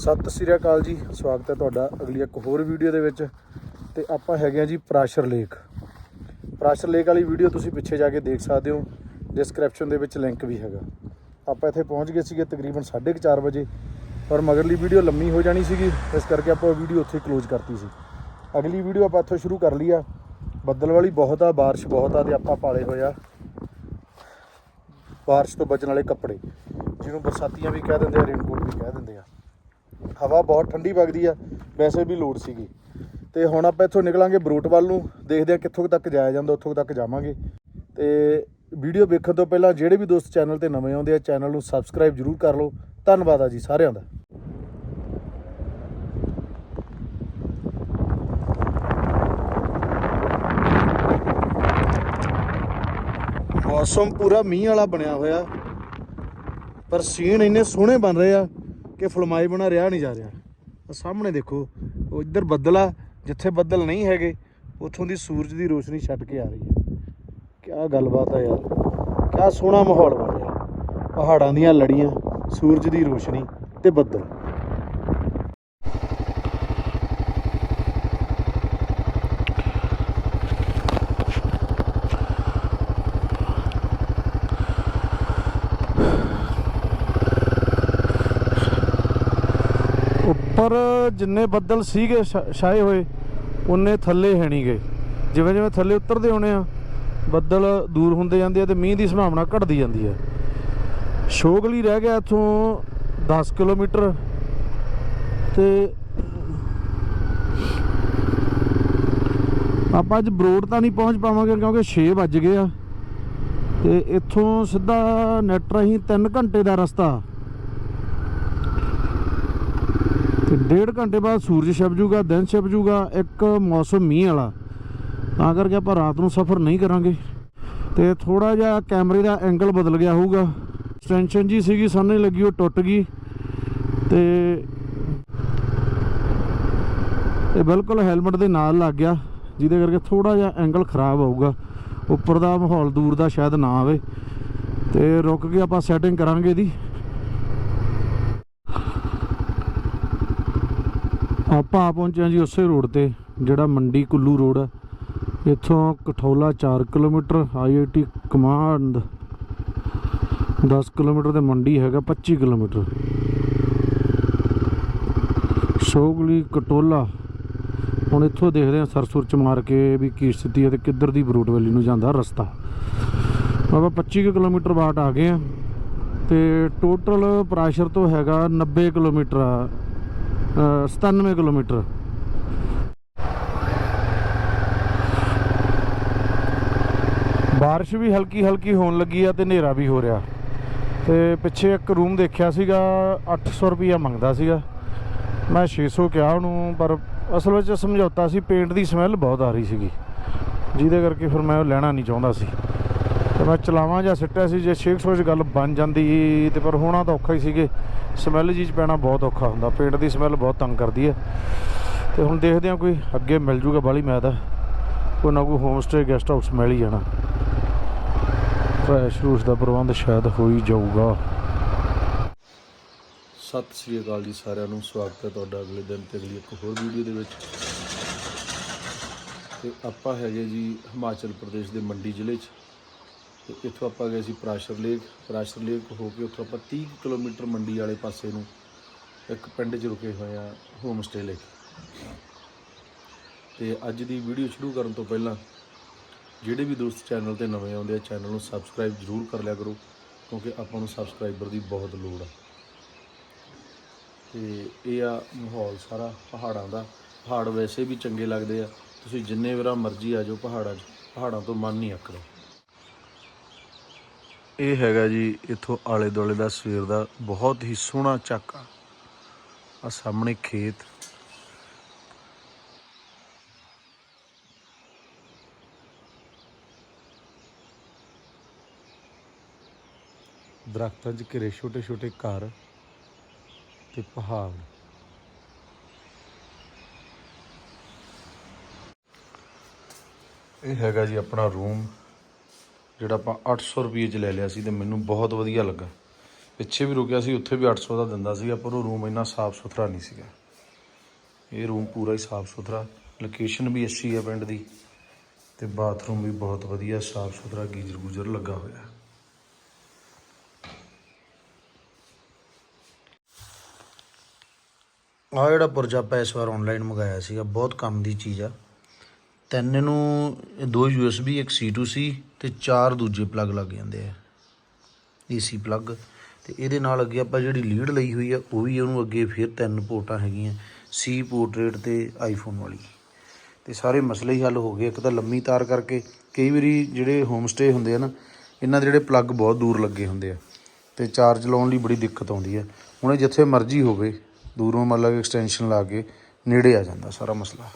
ਸਤਿ ਸ੍ਰੀ ਅਕਾਲ ਜੀ। ਸਵਾਗਤ ਹੈ ਤੁਹਾਡਾ ਅਗਲੀ ਇੱਕ ਹੋਰ ਵੀਡੀਓ ਦੇ ਵਿੱਚ। ਤੇ ਆਪਾਂ ਹੈਗੇ ਆ ਜੀ ਪ੍ਰਾਸ਼ਰ ਲੇਕ। ਪ੍ਰਾਸ਼ਰ ਲੇਕ ਵਾਲੀ ਵੀਡੀਓ ਤੁਸੀਂ ਪਿੱਛੇ ਜਾ ਕੇ ਦੇਖ ਸਕਦੇ ਹੋ। ਡਿਸਕ੍ਰਿਪਸ਼ਨ ਦੇ ਵਿੱਚ ਲਿੰਕ ਵੀ ਹੈਗਾ। ਆਪਾਂ ਇੱਥੇ ਪਹੁੰਚ ਗਏ ਸੀਗੇ ਤਕਰੀਬਨ 4:30 ਵਜੇ। ਪਰ ਮਗਰਲੀ ਵੀਡੀਓ ਲੰਮੀ ਹੋ ਜਾਣੀ ਸੀਗੀ। ਇਸ ਕਰਕੇ ਆਪਾਂ ਵੀਡੀਓ ਉੱਥੇ ਕਲੋਜ਼ ਕਰਤੀ ਸੀ। ਅਗਲੀ ਵੀਡੀਓ ਆਪਾਂ ਇੱਥੋਂ ਸ਼ੁਰੂ ਕਰ ਲਈ ਆ। ਬੱਦਲ ਵਾਲੀ ਬਹੁਤ ਆ, ਬਾਰਿਸ਼ ਬਹੁਤ ਆ ਤੇ ਆਪਾਂ ਪਾਲੇ ਹੋਏ ਆ। ਬਾਰਿਸ਼ ਤੋਂ ਬਚਣ ਵਾਲੇ ਕੱਪੜੇ। ਜਿਹਨੂੰ ਬਰਸਾਤੀਆਂ ਵੀ ਕਹਿ ਦਿੰਦੇ ਆ ਰੇਨਕੋਟ ਵੀ ਕਹਿ ਦਿੰਦੇ ਆ। ਹਵਾ ਬਹੁਤ ਠੰਡੀ ਵਗਦੀ ਆ, ਵੈਸੇ ਵੀ ਲੋੜ ਸੀਗੀ। ਤੇ ਹੁਣ ਆਪਾਂ ਇੱਥੋਂ ਨਿਕਲਾਂਗੇ ਬਰੂਟ ਵੱਲ ਨੂੰ, ਦੇਖਦੇ ਆ ਕਿੱਥੋਂ ਤੱਕ ਜਾਇਆ ਜਾਂਦਾ, ਉੱਥੋਂ ਤੱਕ ਜਾਵਾਂਗੇ। ਤੇ ਵੀਡੀਓ ਵੇਖਣ ਤੋਂ ਪਹਿਲਾਂ ਜਿਹੜੇ ਵੀ ਦੋਸਤ ਚੈਨਲ ਤੇ ਨਵੇਂ ਆਉਂਦੇ ਆ, ਚੈਨਲ ਨੂੰ ਸਬਸਕ੍ਰਾਈਬ ਜਰੂਰ ਕਰ ਲਓ। ਧੰਨਵਾਦ ਆ ਜੀ ਸਾਰਿਆਂ ਦਾ। ਮੌਸਮ ਪੂਰਾ ਮੀਂਹ ਵਾਲਾ ਬਣਿਆ ਹੋਇਆ, ਪਰ ਸੀਨ ਇੰਨੇ ਸੋਹਣੇ ਬਣ ਰਹੇ ਆ। ਕਿ ਫਲਮਾਈ ਬਣਾ ਰਿਹਾ, ਨਹੀਂ ਜਾ ਰਿਹਾ। ਆਹ ਸਾਹਮਣੇ ਦੇਖੋ, ਉਹ ਇੱਧਰ ਬੱਦਲ ਆ ਜਿੱਥੇ ਬੱਦਲ ਨਹੀਂ ਹੈਗੇ, ਉੱਥੋਂ ਦੀ ਸੂਰਜ ਦੀ ਰੋਸ਼ਨੀ ਛੱਡ ਕੇ ਆ ਰਹੀ ਹੈ। ਕਿਆ ਗੱਲਬਾਤ ਆ ਯਾਰ। ਕਿਆ ਸੋਹਣਾ ਮਾਹੌਲ ਬਣ ਰਿਹਾ। ਪਹਾੜਾਂ ਦੀਆਂ ਲੜੀਆਂ, ਸੂਰਜ ਦੀ ਰੋਸ਼ਨੀ ਤੇ ਬੱਦਲ। ਉੱਪਰ ਜਿੰਨੇ ਬੱਦਲ ਸੀਗੇ ਛਾਏ ਹੋਏ, ਉਨੇ ਥੱਲੇ ਹੈ ਨਹੀਂ ਗਏ। ਜਿਵੇਂ ਜਿਵੇਂ ਥੱਲੇ ਉਤਰਦੇ ਹੋਣੇ ਆ, ਬੱਦਲ ਦੂਰ ਹੁੰਦੇ ਜਾਂਦੇ ਆ ਤੇ ਮੀਂਹ ਦੀ ਸੰਭਾਵਨਾ ਘਟਦੀ ਜਾਂਦੀ ਹੈ ਸ਼ੋਗਲੀ ਰਹਿ ਗਿਆ ਇੱਥੋਂ 10 ਕਿਲੋਮੀਟਰ ਤੇ ਆਪਾਂ ਅੱਜ ਬਰੋਡ ਤਾਂ ਨਹੀਂ ਪਹੁੰਚ ਪਾਵਾਂਗੇ ਕਿਉਂਕਿ 6 ਵੱਜ ਗਏ ਆ। ਤੇ ਇੱਥੋਂ ਸਿੱਧਾ ਨੈਟ ਰਾਹੀਂ 3 ਘੰਟੇ ਦਾ ਰਸਤਾ ਤੇ ਡੇਢ ਘੰਟੇ ਬਾਅਦ ਸੂਰਜ ਛਪ ਜੂਗਾ, ਦਿਨ ਛਪ ਜੂਗਾ, ਇੱਕ ਮੌਸਮ ਮੀਂਹ ਵਾਲਾ। ਤਾਂ ਕਰਕੇ ਆਪਾਂ ਰਾਤ ਨੂੰ ਸਫ਼ਰ ਨਹੀਂ ਕਰਾਂਗੇ। ਤੇ ਥੋੜਾ ਜਿਹਾ ਕੈਮਰੇ ਦਾ ਐਂਗਲ ਬਦਲ ਗਿਆ ਹੋਊਗਾ। ਐਕਸਟੈਂਸ਼ਨ ਜੀ ਸੀਗੀ, ਸਾਹਮਣੇ ਲੱਗੀ, ਉਹ ਟੁੱਟ ਗਈ। ਤੇ ਇਹ ਬਿਲਕੁਲ ਹੈਲਮਟ ਦੇ ਨਾਲ ਲੱਗ ਗਿਆ, ਜਿਹਦੇ ਕਰਕੇ ਥੋੜਾ ਜਿਹਾ ਐਂਗਲ ਖਰਾਬ ਆਊਗਾ ਉੱਪਰ ਦਾ ਮਾਹੌਲ ਦੂਰ ਦਾ ਸ਼ਾਇਦ ਨਾ ਆਵੇ। ਤੇ ਰੁਕ ਕੇ ਆਪਾਂ ਸੈਟਿੰਗ ਕਰਾਂਗੇ ਇਹਦੀ। ਆਪਾਂ ਆ ਪਹੁੰਚੇ ਹਾਂ ਜੀ ਉਸੇ ਰੋਡ ਤੇ, ਜਿਹੜਾ ਮੰਡੀ ਕੁੱਲੂ ਰੋਡ ਹੈ ਇੱਥੋਂ Kathola 4 kilometre IIT Kamand 10 kilometre ਤੇ ਮੰਡੀ ਹੈਗਾ 25 ਕਿਲੋਮੀਟਰ। ਸੋਗਲੀ ਕਟੋਲਾ, ਹੁਣ ਇੱਥੋਂ ਦੇਖਦੇ ਹਾਂ ਸਰਸੁਰ ਚ ਮਾਰ ਕੇ ਵੀ ਕੀ ਸਥਿਤੀ ਹੈ ਤੇ ਕਿੱਧਰ ਦੀ ਬਰੂਟ ਵੈਲੀ ਨੂੰ ਜਾਂਦਾ ਰਸਤਾ। ਆਪਾਂ 25 ਕੁ ਕਿਲੋਮੀਟਰ ਬਾਟ ਆ ਗਏ ਆ ਤੇ ਟੋਟਲ ਪ੍ਰਾਸ਼ਰ ਤੋਂ ਹੈਗਾ 90 ਕਿਲੋਮੀਟਰ 97 ਕਿਲੋਮੀਟਰ। ਬਾਰਿਸ਼ ਵੀ ਹਲਕੀ ਹਲਕੀ ਹੋਣ ਲੱਗੀ ਆ ਤੇ ਹਨੇਰਾ ਵੀ ਹੋ ਰਿਹਾ। ਤੇ ਪਿੱਛੇ ਇੱਕ ਰੂਮ ਦੇਖਿਆ ਸੀਗਾ 800 ਰੁਪਈਆ ਮੰਗਦਾ ਸੀਗਾ। ਮੈਂ 600 ਕਿਹਾ ਉਹਨੂੰ, ਪਰ ਅਸਲ ਵਿੱਚ ਸਮਝੌਤਾ ਸੀ ਪੇਂਟ ਦੀ ਸਮੈਲ ਬਹੁਤ ਆ ਰਹੀ ਸੀਗੀ। ਜਿਹਦੇ ਕਰਕੇ ਫਿਰ ਮੈਂ ਉਹ ਲੈਣਾ ਨਹੀਂ ਚਾਹੁੰਦਾ ਸੀ। ਮੈਂ ਚਲਾਵਾਂ ਜਾਂ ਸਿੱਟਿਆ ਸੀ, ਜੇ 600 ਚ ਗੱਲ ਬਣ ਜਾਂਦੀ ਤੇ ਪਰ ਹੋਣਾ ਤਾਂ ਔਖਾ ਹੀ ਸੀਗੇ। ਸਮੈਲ ਜੀ ਚ ਪੈਣਾ ਬਹੁਤ ਔਖਾ ਹੁੰਦਾ, ਪੇਟ ਦੀ ਸਮੈਲ ਬਹੁਤ ਤੰਗ ਕਰਦੀ ਹੈ। ਤੇ ਹੁਣ ਦੇਖਦੇ ਹਾਂ ਕੋਈ ਅੱਗੇ ਮਿਲ ਜੂਗਾ ਬਾਲੀ, ਮੈਂ ਤਾਂ ਕੋਈ ਨਾ ਕੋਈ ਹੋਮ ਸਟੇ ਗੈਸਟ ਹਾਊਸ ਮਿਲ ਹੀ ਜਾਣਾ। ਫਰੈਸ਼ ਰੂਸ ਦਾ ਪ੍ਰਬੰਧ ਸ਼ਾਇਦ ਹੋ ਹੀ ਜਾਊਗਾ। ਸਤਿ ਸ੍ਰੀ ਅਕਾਲ ਜੀ ਸਾਰਿਆਂ ਨੂੰ, ਸਵਾਗਤ ਹੈ ਤੁਹਾਡਾ ਅਗਲੇ ਦਿਨ ਤੇ ਅਗਲੀ ਇੱਕ ਹੋਰ ਵੀਡੀਓ ਦੇ ਵਿੱਚ। ਤੇ ਆਪਾਂ ਹੈਗੇ ਜੀ ਹਿਮਾਚਲ ਪ੍ਰਦੇਸ਼ ਦੇ ਮੰਡੀ ਜ਼ਿਲ੍ਹੇ 'ਚ। ਤੇ ਇੱਥੋਂ ਆਪਾਂ ਗਏ ਸੀ ਪ੍ਰਾਸ਼ਰ ਲੇਕ। ਪ੍ਰਾਸ਼ਰ ਲੇਕ ਹੋ ਕੇ ਉੱਥੋਂ ਆਪਾਂ 30 ਕੁ ਕਿਲੋਮੀਟਰ ਮੰਡੀ ਵਾਲੇ ਪਾਸੇ ਨੂੰ ਇੱਕ ਪਿੰਡ 'ਚ ਰੁਕੇ ਹੋਏ ਆ ਹੋਮ ਸਟੇ ਲੈ ਕੇ ਤੇ ਅੱਜ ਦੀ ਵੀਡੀਓ ਸ਼ੁਰੂ ਕਰਨ ਤੋਂ ਪਹਿਲਾਂ ਜਿਹੜੇ ਵੀ ਦੋਸਤ ਚੈਨਲ ਤੇ ਨਵੇਂ ਆਉਂਦੇ ਆ, ਚੈਨਲ ਨੂੰ ਸਬਸਕ੍ਰਾਈਬ ਜ਼ਰੂਰ ਕਰ ਲਿਆ ਕਰੋ, ਕਿਉਂਕਿ ਆਪਾਂ ਨੂੰ ਸਬਸਕ੍ਰਾਈਬਰ ਦੀ ਬਹੁਤ ਲੋੜ ਆ। ਤੇ ਇਹ ਆ ਮਾਹੌਲ ਸਾਰਾ ਪਹਾੜਾਂ ਦਾ। ਪਹਾੜ ਵੈਸੇ ਵੀ ਚੰਗੇ ਲੱਗਦੇ ਆ। ਤੁਸੀਂ ਜਿੰਨੇ ਵਾਰ ਮਰਜ਼ੀ ਆ ਜਾਓ ਪਹਾੜਾਂ 'ਚ, ਪਹਾੜਾਂ ਤੋਂ ਮਨ ਨਹੀਂ ਅੱਕਦਾ। ਇਹ ਹੈਗਾ ਜੀ ਇੱਥੋਂ ਆਲੇ ਦੁਆਲੇ ਦਾ ਸਵੇਰ ਦਾ ਬਹੁਤ ਹੀ ਸੋਹਣਾ ਝਾਕਾ ਆ। ਸਾਹਮਣੇ ਖੇਤ। ਦਰਖਤਾਂ 'ਚ ਘਿਰੇ ਛੋਟੇ ਛੋਟੇ ਘਰ ਤੇ ਪਹਾੜ। ਇਹ ਹੈਗਾ ਜੀ ਆਪਣਾ ਰੂਮ। ਜਿਹੜਾ ਆਪਾਂ 800 ਰੁਪਏ ਚ ਲੈ ਲਿਆ ਸੀ ਤੇ ਮੈਨੂੰ ਬਹੁਤ ਵਧੀਆ ਲੱਗਾ। ਪਿੱਛੇ ਵੀ ਰੁਕਿਆ ਸੀ, ਉੱਥੇ ਵੀ 800 ਦਾ ਦਿੰਦਾ ਸੀਗਾ ਪਰ ਉਹ ਰੂਮ ਇੰਨਾ ਸਾਫ਼ ਸੁਥਰਾ ਨਹੀਂ ਸੀਗਾ। ਇਹ ਰੂਮ ਪੂਰਾ ਹੀ ਸਾਫ਼ ਸੁਥਰਾ, ਲੋਕੇਸ਼ਨ ਵੀ ਅੱਛੀ ਹੈ ਪਿੰਡ ਦੀ, ਤੇ ਬਾਥਰੂਮ ਵੀ ਬਹੁਤ ਵਧੀਆ, ਸਾਫ਼ ਸੁਥਰਾ, ਗੀਜ਼ਰ ਗੂਜਰ ਲੱਗਾ ਹੋਇਆ। ਆ ਜਿਹੜਾ ਪੁਰਜਾ ਆਪਾਂ ਇਸ ਵਾਰ ਆਨਲਾਈਨ ਮੰਗਾਇਆ ਸੀਗਾ, ਬਹੁਤ ਕੰਮ ਦੀ ਚੀਜ਼ ਆ। ਤਿੰਨ ਇਹਨੂੰ ਇਹ ਦੋ USB ਇੱਕ C2C ਤੇ ਚਾਰ ਦੂਜੇ ਪਲੱਗ ਲੱਗ ਜਾਂਦੇ ਆ। AC ਪਲੱਗ ਤੇ ਇਹਦੇ ਨਾਲ ਅੱਗੇ ਆਪਾਂ ਜਿਹੜੀ ਲੀਡ ਲਈ ਹੋਈ ਆ, ਉਹ ਵੀ ਉਹਨੂੰ ਅੱਗੇ ਫਿਰ ਤਿੰਨ ਪੋਰਟਾਂ ਹੈਗੀਆਂ, C ਪੋਰਟਰੇਟ ਤੇ ਆਈਫੋਨ ਵਾਲੀ। ਤੇ ਸਾਰੇ ਮਸਲੇ ਹੀ ਹੱਲ ਹੋ ਗਏ, ਇੱਕ ਤਾਂ ਲੰਮੀ ਤਾਰ ਕਰਕੇ। ਕਈ ਵਾਰੀ ਜਿਹੜੇ ਹੋਮ ਸਟੇ ਹੁੰਦੇ ਆ ਨਾ, ਇਹਨਾਂ ਦੇ ਜਿਹੜੇ ਪਲੱਗ ਬਹੁਤ ਦੂਰ ਲੱਗੇ ਹੁੰਦੇ ਆ, ਤੇ ਚਾਰਜ ਲਾਉਣ ਲਈ ਬੜੀ ਦਿੱਕਤ ਆਉਂਦੀ ਹੈ ਹੁਣ ਇਹ ਜਿੱਥੇ ਮਰਜ਼ੀ ਹੋਵੇ, ਦੂਰੋਂ ਮਤਲਬ ਐਕਸਟੈਂਸ਼ਨ ਲਾ ਕੇ ਨੇੜੇ ਆ ਜਾਂਦਾ ਸਾਰਾ ਮਸਲਾ।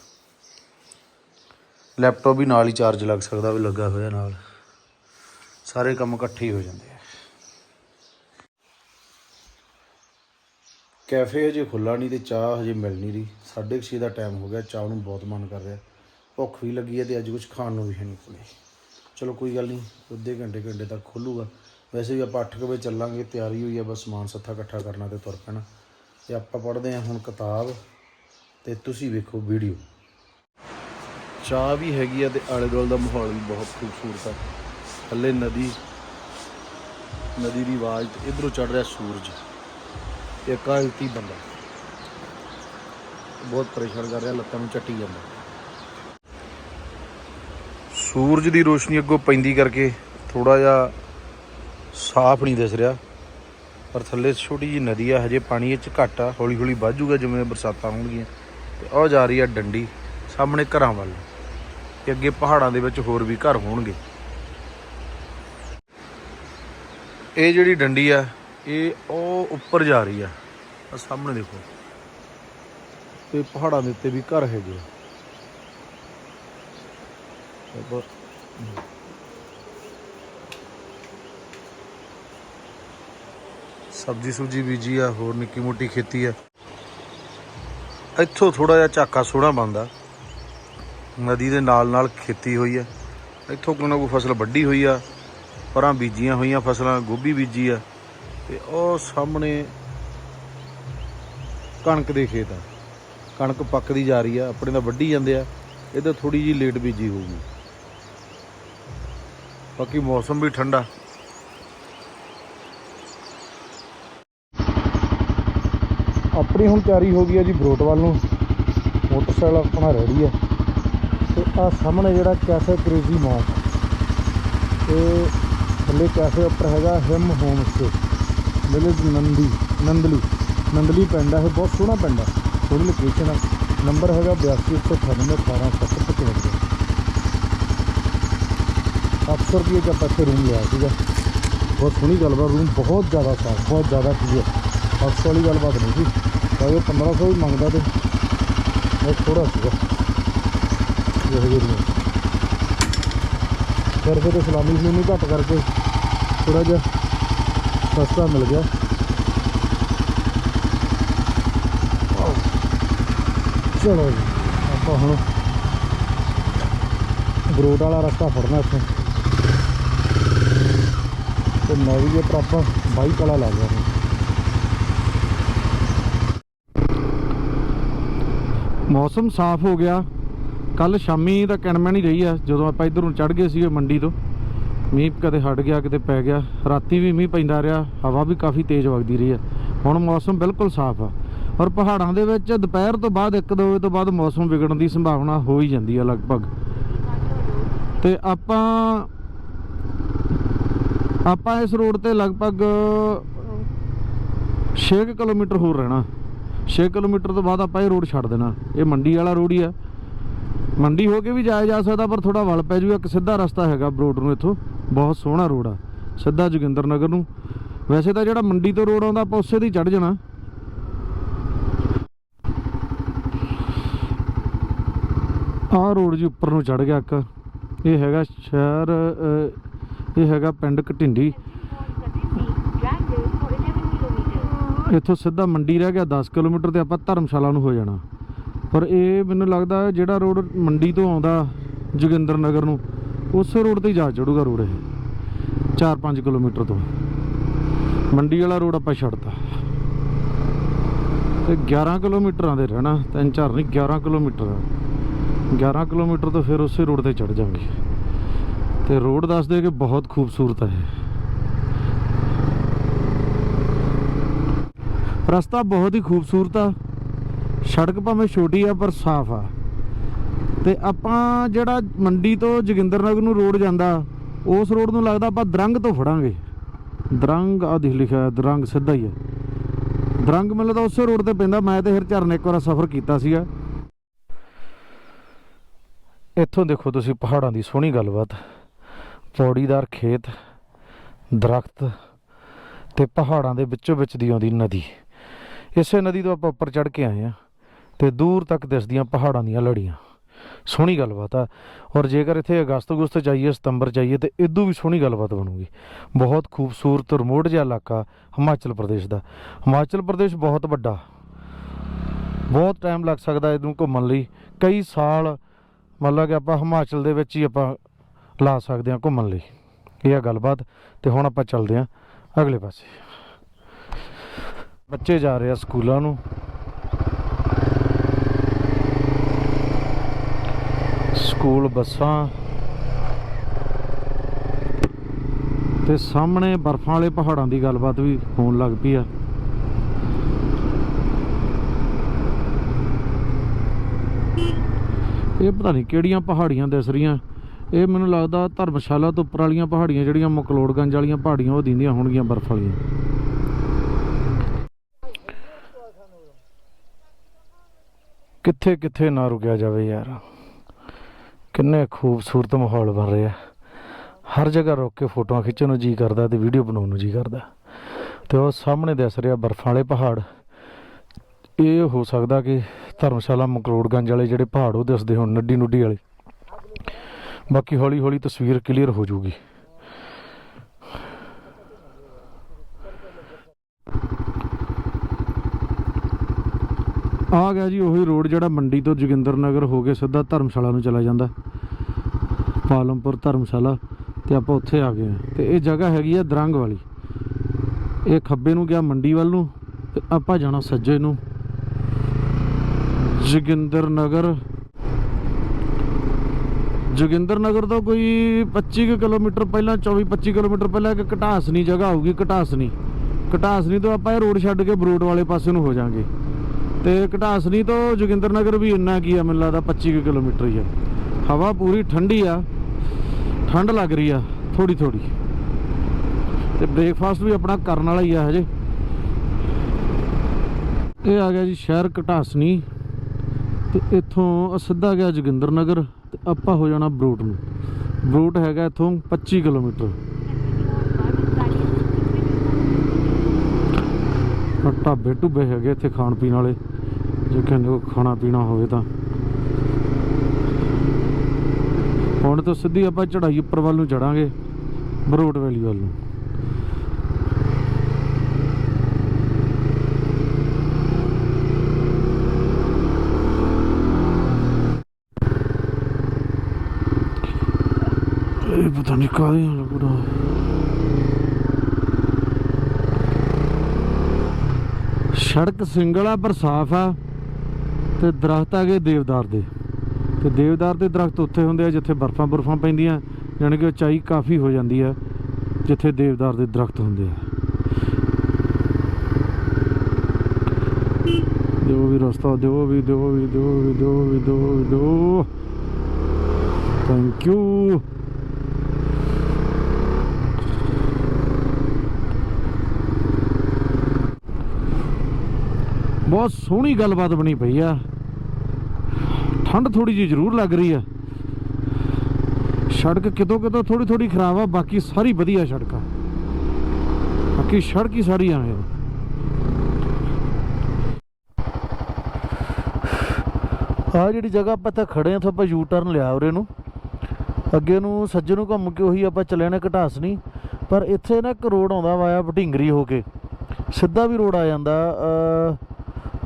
ਲੈਪਟਾਪ ਵੀ ਨਾਲ ਹੀ ਚਾਰਜ ਲੱਗ ਸਕਦਾ ਵੀ ਲੱਗਾ ਹੋਇਆ ਨਾਲ। ਸਾਰੇ ਕੰਮ ਇਕੱਠੇ ਹੀ ਹੋ ਜਾਂਦੇ ਆ। ਕੈਫੇ ਹਜੇ ਖੁੱਲਾ ਨਹੀਂ ਤੇ ਚਾਹ ਹਜੇ ਮਿਲ ਨਹੀਂ ਰਹੀ। ਸਾਢੇ ਕੁ ਛੇ ਦਾ ਟਾਈਮ ਹੋ ਗਿਆ, ਚਾਹ ਨੂੰ ਬਹੁਤ ਮਨ ਕਰ ਰਿਹਾ। ਭੁੱਖ ਵੀ ਲੱਗੀ ਹੈ ਤੇ ਅੱਜ ਕੁਝ ਖਾਣ ਨੂੰ ਵੀ ਹੈ ਨਹੀਂ ਕੋਲੇ। ਚਲੋ ਕੋਈ ਗੱਲ ਨਹੀਂ, ਅੱਧੇ ਘੰਟੇ ਘੰਟੇ ਤੱਕ ਖੁੱਲੂਗਾ। ਵੈਸੇ ਵੀ ਆਪਾਂ 8 ਵਜੇ ਚੱਲਾਂਗੇ, ਤਿਆਰੀ ਹੋਈ ਹੈ ਬਸ ਸਮਾਨ ਸੱਥਾ ਇਕੱਠਾ ਕਰਨਾ ਤੇ ਤੁਰ ਪੈਣਾ। ਤੇ ਆਪਾਂ ਪੜ੍ਹਦੇ ਹਾਂ ਹੁਣ ਕਿਤਾਬ ਤੇ ਤੁਸੀਂ ਵੇਖੋ ਵੀਡੀਓ ਚਾਹ ਵੀ ਹੈਗੀ ਆ ਤੇ ਆਲੇ ਦੁਆਲੇ ਦਾ ਮਾਹੌਲ ਵੀ ਬਹੁਤ ਖੂਬਸੂਰਤ ਆ। ਥੱਲੇ ਨਦੀ ਨਦੀ ਦੀ ਆਵਾਜ਼ ਤੇ ਇਧਰੋਂ ਚੜ ਰਿਹਾ ਸੂਰਜ। ਇੱਕ ਕਾਲਤੀ ਬੰਦਾ। ਬਹੁਤ ਪਰੇਸ਼ਾਨ ਕਰ ਰਿਹਾ, ਲੱਤਾਂ ਨੂੰ ਚੱਟੀ ਜਾਂਦਾ। ਸੂਰਜ ਦੀ ਰੋਸ਼ਨੀ ਅੱਗੋਂ ਪੈਂਦੀ ਕਰਕੇ ਥੋੜਾ ਜਿਹਾ ਸਾਫ਼ ਨਹੀਂ ਦਿਸ ਰਿਹਾ, ਪਰ ਥੱਲੇ ਛੋਟੀ ਜੀ ਨਦੀ ਆ, ਹਜੇ ਪਾਣੀ ਇਹ ਚ ਘੱਟ ਆ ਹੌਲੀ ਹੌਲੀ ਵੱਧ ਜਾਊਗਾ ਜਿਵੇਂ ਬਰਸਾਤਾਂ ਹੋਣਗੀਆਂ। ਤੇ ਉਹ ਜਾ ਰਹੀ ਆ ਡੰਡੀ ਸਾਹਮਣੇ ਘਰਾਂ ਵੱਲ। ਤੇ ਅੱਗੇ ਪਹਾੜਾਂ ਦੇ ਵਿੱਚ ਹੋਰ ਵੀ ਘਰ ਹੋਣਗੇ। ਇਹ ਜਿਹੜੀ ਡੰਡੀ ਆ, ਇਹ ਉਹ ਉੱਪਰ ਜਾ ਰਹੀ ਆ। ਆ ਸਾਹਮਣੇ ਦੇਖੋ। ਤੇ ਪਹਾੜਾਂ ਦੇ ਉੱਤੇ ਵੀ ਘਰ ਹੈਗੇ ਆ। ਸਬਜੀ ਸੁਜੀ ਬੀਜੀ ਆ, ਹੋਰ ਨਿੱਕੀ ਮੋਟੀ ਖੇਤੀ ਆ। ਇੱਥੋਂ ਥੋੜਾ ਜਿਹਾ ਝਾਕਾ ਸੋਹਣਾ ਬੰਦਾ ਨਦੀ ਦੇ ਨਾਲ ਨਾਲ ਖੇਤੀ ਹੋਈ ਆ। ਇੱਥੋਂ ਕੋਈ ਨਾ ਕੋਈ ਫਸਲ ਵੱਢੀ ਹੋਈ ਆ। ਪਰਾਂ ਬੀਜੀਆਂ ਹੋਈਆਂ ਫਸਲਾਂ, ਗੋਭੀ ਬੀਜੀ ਆ। ਤੇ ਉਹ ਸਾਹਮਣੇ ਕਣਕ ਦੇ ਖੇਤ ਆ। ਕਣਕ ਪੱਕਦੀ ਜਾ ਰਹੀ ਆ, ਆਪਣੇ ਤਾਂ ਵੱਢੀ ਜਾਂਦੇ ਆ। ਇਹ ਤਾਂ ਥੋੜੀ ਜੀ ਲੇਟ ਬੀਜੀ ਹੋਊਗੀ। ਬਾਕੀ ਮੌਸਮ ਵੀ ਠੰਡਾ। ਆਪਣੀ ਹੁਣ ਤਿਆਰੀ ਹੋ ਗਈ ਹੈ ਜੀ ਬਰੋਟ ਵੱਲ ਨੂੰ। ਮੋਟਰਸਾਈਕਲ ਆਪਣਾ ਰੈਡੀ ਹੈ ਆ ਸਾਹਮਣੇ ਜਿਹੜਾ ਕੈਫੇ ਕ੍ਰੇਜ਼ੀ ਮੌਕ ਤੇ ਥੱਲੇ ਕੈਫੇ ਉੱਪਰ ਹੈਗਾ Him home stay. Village Nandi, Nandli. Nandli ਪਿੰਡ ਹੈ ਇਹ ਬਹੁਤ ਸੋਹਣਾ ਪਿੰਡ ਹੈ ਸੋਹਣੀ ਲੋਕੇਸ਼ਨ ਹੈ ਨੰਬਰ ਹੈਗਾ 8298 18755 800 ਰੁਪਏ ਦਾ ਆਪਾਂ ਇੱਥੇ ਰੂਮ ਲਿਆ ਸੀਗਾ। ਬਹੁਤ ਸੋਹਣੀ ਗੱਲਬਾਤ ਰੂਮ ਬਹੁਤ ਜ਼ਿਆਦਾ ਸਾਫ਼, ਬਹੁਤ ਜ਼ਿਆਦਾ ਕਲੀਅਰ 800 ਵਾਲੀ ਗੱਲਬਾਤ ਨਹੀਂ ਸੀ। ਤਾਂ ਇਹ 1500 ਵੀ ਮੰਗਦਾ ਤੇ ਬਹੁਤ ਥੋੜਾ ਸੀਗਾ। ਇਹ ਜਿਹੇ ਰੂਮ ਫਿਰ ਫਿਰ ਸਲਾਮੀ ਨੂੰ ਘੱਟ ਕਰਕੇ ਥੋੜਾ ਜਿਹਾ ਸਸਤਾ ਮਿਲ ਗਿਆ। ਚਲੋ ਜੀ, ਆਪਾਂ ਹੁਣ ਬਰੋਡ ਵਾਲਾ ਰਸਤਾ ਫੜਨਾ ਇੱਥੇ। ਤੇ ਨੈਵੀਗੇਟਰ ਆਪਾਂ ਬਾਈਕ ਵਾਲਾ ਲਾ ਗਿਆ ਮੌਸਮ ਸਾਫ਼ ਹੋ ਗਿਆ। ਕੱਲ ਸ਼ਾਮੀ ਤਾਂ ਕਿਣਮਣ ਹੀ ਰਹੀ ਆ, ਜਦੋਂ ਆਪਾਂ ਇੱਧਰ ਨੂੰ ਚੜ ਗਏ ਸੀਗੇ ਮੰਡੀ ਤੋਂ, ਮੀਂਹ ਕਦੇ ਹਟ ਗਿਆ ਕਿਤੇ ਪੈ ਗਿਆ, ਰਾਤੀ ਵੀ ਮੀਂਹ ਪੈਂਦਾ ਰਿਹਾ, ਹਵਾ ਵੀ ਕਾਫੀ ਤੇਜ਼ ਵਗਦੀ ਰਹੀ ਆ, ਹੁਣ ਮੌਸਮ ਬਿਲਕੁਲ ਸਾਫ਼ ਆ, ਔਰ ਪਹਾੜਾਂ ਦੇ ਵਿੱਚ ਦੁਪਹਿਰ ਤੋਂ ਬਾਅਦ 1-2 ਵਜੇ ਤੋਂ ਬਾਅਦ ਮੌਸਮ ਵਿਗੜਨ ਦੀ ਸੰਭਾਵਨਾ ਹੋ ਹੀ ਜਾਂਦੀ ਆ ਲਗਭਗ। ਤੇ ਆਪਾਂ ਆਪਾਂ ਇਸ ਰੋਡ ਤੇ ਲਗਭਗ 6 ਕਿਲੋਮੀਟਰ ਹੋਰ ਰਹਿਣਾ 6 ਕਿਲੋਮੀਟਰ ਤੋਂ ਬਾਅਦ ਆਪਾਂ ਇਹ ਰੋਡ ਛੱਡ ਦੇਣਾ, ਇਹ ਮੰਡੀ ਵਾਲਾ ਰੋਡ ਹੀ ਆ। ਮੰਡੀ ਹੋ ਕੇ ਵੀ ਜਾਇਆ ਜਾ ਸਕਦਾ, ਪਰ ਥੋੜਾ ਵਲ ਪੈ ਜੂਗਾ, ਇੱਕ ਸਿੱਧਾ ਰਸਤਾ ਹੈਗਾ ਬਰੋਡ ਨੂੰ ਇੱਥੋਂ, ਬਹੁਤ ਸੋਹਣਾ ਰੋਡ ਆ, ਸਿੱਧਾ ਜੋਗਿੰਦਰ ਨਗਰ ਨੂੰ। ਵੈਸੇ ਤਾਂ ਜਿਹੜਾ ਮੰਡੀ ਤੋਂ ਰੋਡ ਆਉਂਦਾ, ਆਪਾਂ ਉਸੇ ਦੀ ਚੜ ਜਾਣਾ। ਆਹ ਰੋਡ ਜੀ ਉੱਪਰ ਨੂੰ ਚੜ ਗਿਆ ਇੱਕ, ਇਹ ਹੈਗਾ ਸ਼ਹਿਰ ਇਹ ਹੈਗਾ ਪਿੰਡ ਕਟਿੰਡੀ। ਇੱਥੋਂ ਸਿੱਧਾ ਮੰਡੀ ਰਹਿ ਗਿਆ 10 ਕਿਲੋਮੀਟਰ ਤੇ ਆਪਾਂ ਧਰਮਸ਼ਾਲਾ ਨੂੰ ਹੋ ਜਾਣਾ। ਪਰ ਇਹ ਮੈਨੂੰ ਲੱਗਦਾ ਜਿਹੜਾ ਰੋਡ ਮੰਡੀ ਤੋਂ ਆਉਂਦਾ ਜੋਗਿੰਦਰ ਨਗਰ ਨੂੰ, ਉਸੇ ਰੋਡ ਤੇ ਜਾ ਚੜੂਗਾ ਰੋਡ ਇਹ 4-5 ਕਿਲੋਮੀਟਰ ਤੋਂ। ਮੰਡੀ ਵਾਲਾ ਰੋਡ ਆਪਾਂ ਛੱਡਤਾ। ਤੇ 11 ਕਿਲੋਮੀਟਰਾਂ ਦੇ ਰਹਿਣਾ, ਤਿੰਨ ਚਾਰ ਨਹੀਂ 11 ਕਿਲੋਮੀਟਰ। ਆ। 11 ਕਿਲੋਮੀਟਰ ਤੋਂ ਫਿਰ ਉਸੇ ਰੋਡ ਤੇ ਚੜ ਜਾਵਾਂਗੇ ਤੇ ਰੋਡ ਦੱਸਦੇ ਕਿ ਬਹੁਤ ਖੂਬਸੂਰਤ ਹੈ ਰਸਤਾ ਬਹੁਤ ਹੀ ਖੂਬਸੂਰਤ ਆ। ਸੜਕ ਭਾਵੇਂ ਛੋਟੀ ਆ, ਪਰ ਸਾਫ਼ ਆ। ਤੇ ਆਪਾਂ ਜਿਹੜਾ ਮੰਡੀ ਤੋਂ ਜੋਗਿੰਦਰ ਨਗਰ ਨੂੰ ਰੋਡ ਜਾਂਦਾ, ਉਸ ਰੋਡ ਨੂੰ ਲੱਗਦਾ ਆਪਾਂ ਦਰੰਗ ਤੋਂ ਫੜਾਂਗੇ। ਦਰੰਗ ਆ ਦਿਖ ਲਿਖਿਆ ਦਰੰਗ ਸਿੱਧਾ ਹੀ ਹੈ ਦਰੰਗ ਮੈਨੂੰ ਲੱਗਦਾ ਉਸੇ ਰੋਡ ਤੇ ਪੈਂਦਾ, ਮੈਂ ਤੇ ਝਰਨੇ ਇੱਕ ਵਾਰ ਸਫ਼ਰ ਕੀਤਾ ਸੀਗਾ। ਇੱਥੋਂ ਦੇਖੋ ਤੁਸੀਂ ਪਹਾੜਾਂ ਦੀ ਸੋਹਣੀ ਗੱਲਬਾਤ। ਪੌੜੀਦਾਰ ਖੇਤ, ਦਰਖਤ ਤੇ ਪਹਾੜਾਂ ਦੇ ਵਿੱਚੋਂ ਵਿੱਚ ਦੀ ਆਉਂਦੀ ਨਦੀ। ਇਸੇ ਨਦੀ ਤੋਂ ਆਪਾਂ ਉੱਪਰ ਚੜ ਕੇ ਆਏ ਆ ਤੇ ਦੂਰ ਤੱਕ ਦਿਸਦੀਆਂ ਪਹਾੜਾਂ ਦੀਆਂ ਲੜੀਆਂ। ਸੋਹਣੀ ਗੱਲਬਾਤ ਆ। ਔਰ ਜੇਕਰ ਇੱਥੇ ਅਗਸਤ ਅਗਸਤ ਜਾਈਏ, ਸਤੰਬਰ ਜਾਈਏ, ਤੇ ਇਦੋਂ ਵੀ ਸੋਹਣੀ ਗੱਲਬਾਤ ਬਣੂਗੀ। ਬਹੁਤ ਖੂਬਸੂਰਤ ਰਿਮੋਟ ਜਿਹਾ ਇਲਾਕਾ ਹਿਮਾਚਲ ਪ੍ਰਦੇਸ਼ ਦਾ। ਹਿਮਾਚਲ ਪ੍ਰਦੇਸ਼ ਬਹੁਤ ਵੱਡਾ। ਬਹੁਤ ਟਾਈਮ ਲੱਗ ਸਕਦਾ ਇਹਨੂੰ ਘੁੰਮਣ ਲਈ। ਕਈ ਸਾਲ ਮਤਲਬ ਕਿ ਆਪਾਂ ਹਿਮਾਚਲ ਦੇ ਵਿੱਚ ਹੀ ਆਪਾਂ ਲਾ ਸਕਦੇ ਹਾਂ ਘੁੰਮਣ ਲਈ। ਇਹ ਆ ਗੱਲਬਾਤ। ਤੇ ਹੁਣ ਆਪਾਂ ਚੱਲਦੇ ਹਾਂ ਅਗਲੇ ਪਾਸੇ। ਬੱਚੇ ਜਾ ਰਹੇ ਆ ਸਕੂਲਾਂ ਨੂੰ। ਸਕੂਲ ਬੱਸਾਂ ਤੇ ਸਾਹਮਣੇ ਬਰਫਾਂ ਵਾਲੇ ਪਹਾੜਾਂ ਦੀ ਗੱਲਬਾਤ ਵੀ ਹੋਣ ਲੱਗ ਪਈ ਆ। ਇਹ ਪਤਾ ਨਹੀਂ ਕਿਹੜੀਆਂ ਪਹਾੜੀਆਂ ਦਿਸ ਰਹੀਆਂ। ਇਹ ਮੈਨੂੰ ਲੱਗਦਾ ਧਰਮਸ਼ਾਲਾ ਤੋਂ ਉੱਪਰ ਵਾਲੀਆਂ ਪਹਾੜੀਆਂ ਜਿਹੜੀਆਂ ਮਕਲੋੜਗੰਜ ਵਾਲੀਆਂ ਪਹਾੜੀਆਂ ਉਹ ਦਿੰਦੀਆਂ ਹੋਣਗੀਆਂ ਬਰਫ ਵਾਲੀਆਂ। ਕਿੱਥੇ ਕਿੱਥੇ ਨਾ ਰੁਕਿਆ ਜਾਵੇ ਯਾਰ। ਕਿੰਨੇ ਖੂਬਸੂਰਤ ਮਾਹੌਲ ਬਣ ਰਿਹਾ ਹਰ ਜਗ੍ਹਾ ਰੁਕ ਕੇ ਫੋਟੋਆਂ ਖਿੱਚਣ ਨੂੰ ਜੀ ਕਰਦਾ ਤੇ ਵੀਡੀਓ ਬਣਾਉਣ ਨੂੰ ਜੀ ਕਰਦਾ। ਤੇ ਉਹ ਸਾਹਮਣੇ ਦਿਸ ਰਿਹਾ ਬਰਫਾਂ ਵਾਲੇ ਪਹਾੜ। ਇਹ ਹੋ ਸਕਦਾ ਕਿ ਧਰਮਸ਼ਾਲਾ ਮਕਲੋੜਗੰਜ ਵਾਲੇ ਜਿਹੜੇ ਪਹਾੜ ਉਹ ਦਿਸਦੇ ਹੋਣ ਨੱਡੀ ਨੁੱਡੀ ਵਾਲੇ। ਬਾਕੀ ਹੌਲੀ ਹੌਲੀ ਤਸਵੀਰ ਕਲੀਅਰ ਹੋ ਜਾਊਗੀ। ਆ ਗਿਆ ਜੀ, ਉਹੀ ਰੋਡ ਜਿਹੜਾ ਮੰਡੀ ਤੋਂ ਜੋਗਿੰਦਰ ਨਗਰ ਹੋ ਕੇ ਸਿੱਧਾ ਧਰਮਸ਼ਾਲਾ ਨੂੰ ਚਲਾ ਜਾਂਦਾ। ਪਾਲਮਪੁਰ ਧਰਮਸ਼ਾਲਾ, ਤੇ ਆਪਾਂ ਉੱਥੇ ਆ ਗਏ ਹਾਂ। ਤੇ ਇਹ ਜਗ੍ਹਾ ਹੈਗੀ ਆ ਦਰੰਗ ਵਾਲੀ। ਇਹ ਖੱਬੇ ਨੂੰ ਗਿਆ ਮੰਡੀ ਵੱਲ ਨੂੰ, ਤੇ ਆਪਾਂ ਜਾਣਾ ਸੱਜੇ ਨੂੰ। ਜੋਗਿੰਦਰ ਨਗਰ ਜੋਗਿੰਦਰ ਨਗਰ ਤੋਂ ਕੋਈ 25 ਕੁ ਕਿਲੋਮੀਟਰ ਪਹਿਲਾਂ 24 25 ਕਿਲੋਮੀਟਰ ਪਹਿਲਾਂ ਇੱਕ ਘਟਾਸਨੀ ਜਗ੍ਹਾ ਹੋਊਗੀ ਘਟਾਸਨੀ। ਘਟਾਸਨੀ ਤੋਂ ਆਪਾਂ ਇਹ ਰੋਡ ਛੱਡ ਕੇ ਬਰੋਡ ਵਾਲੇ ਪਾਸੇ ਨੂੰ ਹੋ ਜਾਾਂਗੇ। ਤੇ ਘਟਾਸਨੀ ਤੋਂ ਜੋਗਿੰਦਰ ਨਗਰ ਵੀ ਇੰਨਾ ਕੀ ਆ, ਮੈਨੂੰ ਲੱਗਦਾ 25 ਕੁ ਕਿਲੋਮੀਟਰ ਹੀ ਆ। ਹਵਾ ਪੂਰੀ ਠੰਡੀ ਆ, ਠੰਡ ਲੱਗ ਰਹੀ ਆ ਥੋੜੀ ਥੋੜੀ ਤੇ ਬ੍ਰੇਕਫਾਸਟ ਵੀ ਆਪਣਾ ਕਰਨ ਵਾਲਾ ਹੀ ਆ ਹਜੇ। ਇਹ ਆ ਗਿਆ ਜੀ ਸ਼ਹਿਰ ਘਟਾਸਨੀ, ਤੇ ਇੱਥੋਂ ਸਿੱਧਾ ਗਿਆ ਜੋਗਿੰਦਰ ਨਗਰ, ਤੇ ਆਪਾਂ ਹੋ ਜਾਣਾ ਬਰੂਟ ਨੂੰ। ਬਰੂਟ ਹੈਗਾ ਇੱਥੋਂ 25 ਕਿਲੋਮੀਟਰ। ਆਹ ਢਾਬੇ ਢੁੱਬੇ ਹੈਗੇ ਇੱਥੇ ਖਾਣ ਪੀਣ ਵਾਲੇ। ਜੇ ਕਹਿੰਦੇ ਕੋ ਖਾਣਾ ਪੀਣਾ ਹੋਵੇ ਤਾਂ। ਹੁਣ ਤੋਂ ਸਿੱਧੀ ਆਪਾਂ ਚੜਾਈ ਉੱਪਰ ਵੱਲ ਨੂੰ ਚੜਾਂਗੇ ਬਰੋਟ ਵੈਲੀ ਵੱਲ ਨੂੰ। ਇਹ ਪਤਾ ਨਹੀਂ ਕਾਹਦੀ ਹਾਲ ਪੂਰਾ। ਸੜਕ ਸਿੰਗਲ ਆ, ਪਰ ਸਾਫ਼ ਆ। ਤੇ ਦਰਖਤ ਆ ਗਏ ਦੇਵਦਾਰ ਦੇ। ਤੇ ਦੇਵਦਾਰ ਦੇ ਦਰਖਤ ਉੱਥੇ ਹੁੰਦੇ ਆ ਜਿੱਥੇ ਬਰਫਾਂ ਬਰਫਾਂ ਪੈਂਦੀਆਂ ਯਾਨੀ ਕਿ ਉਚਾਈ ਕਾਫੀ ਹੋ ਜਾਂਦੀ ਆ, ਜਿੱਥੇ ਦੇਵਦਾਰ ਦੇ ਦਰਖਤ ਹੁੰਦੇ ਆ। ਦਿਓ ਵੀ ਰਸਤਾ, ਦਿਓ ਵੀ ਦਿਓ ਵੀ ਦਿਓ ਵੀ ਦਿਓ ਵੀ ਦਿਓ ਵੀ ਥੈਂਕ ਯੂ ਬਹੁਤ ਸੋਹਣੀ ਗੱਲਬਾਤ ਬਣੀ ਪਈ ਆ। ਠੰਡ ਥੋੜੀ ਜਿਹੀ ਜ਼ਰੂਰ ਲੱਗ ਰਹੀ ਆ। ਸੜਕ ਕਿਤੋਂ ਕਿਤੋਂ ਥੋੜੀ ਥੋੜੀ ਖਰਾਬ ਆ ਬਾਕੀ ਸਾਰੀ ਵਧੀਆ ਸੜਕ ਆ। ਬਾਕੀ ਸੜਕ ਹੀ ਸਾਰੀ ਆ। ਯਾਰ ਆ ਜਿਹੜੀ ਜਗ੍ਹਾ ਆਪਾਂ ਇੱਥੇ ਖੜੇ ਆ ਉੱਥੇ ਆਪਾਂ ਯੂ ਟਰਨ ਲਿਆ ਉਰੇ ਨੂੰ। ਅੱਗੇ ਨੂੰ ਸੱਜੇ ਨੂੰ ਘੁੰਮ ਕੇ ਉਹੀ ਆਪਾਂ ਚੱਲੇ ਨੇ ਘਟਾਸਨੀ। ਪਰ ਇੱਥੇ ਨਾ ਇੱਕ ਰੋਡ ਆਉਂਦਾ ਵਾਇਆ ਭਟਿੰਗਰੀ ਹੋ ਕੇ। ਸਿੱਧਾ ਵੀ ਰੋਡ ਆ ਜਾਂਦਾ ਅ,